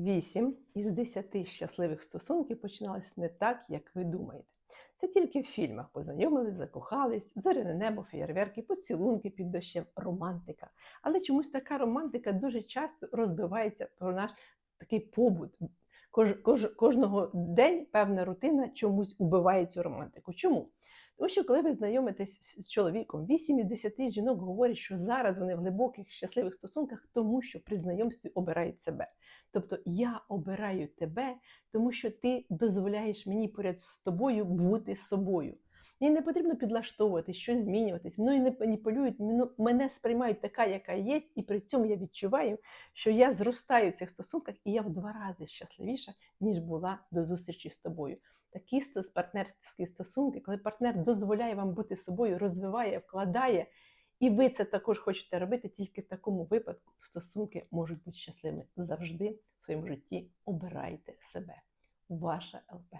Вісім із десяти щасливих стосунків починалось не так, як ви думаєте. Це тільки в фільмах познайомились, закохались, зоряне небо, феєрверки, поцілунки під дощем, романтика. Але чомусь така романтика дуже часто розбивається про наш такий побут. Кож, кож, кожного день певна рутина чомусь убиває цю романтику. Чому? Тому що коли ви знайомитесь з чоловіком, 8 із 10 жінок говорять, що зараз вони в глибоких щасливих стосунках, тому що при знайомстві обирають себе. Тобто я обираю тебе, тому що ти дозволяєш мені поряд з тобою бути собою. Мені не потрібно підлаштовувати, щось змінюватись. Мною не маніпулюють, мене сприймають така, яка є, і при цьому я відчуваю, що я зростаю в цих стосунках, і я в два рази щасливіша, ніж була до зустрічі з тобою. Такі партнерські стосунки, коли партнер дозволяє вам бути собою, розвиває, вкладає, і ви це також хочете робити, тільки в такому випадку стосунки можуть бути щасливими завжди в своєму житті. Обирайте себе. Ваша ЛП.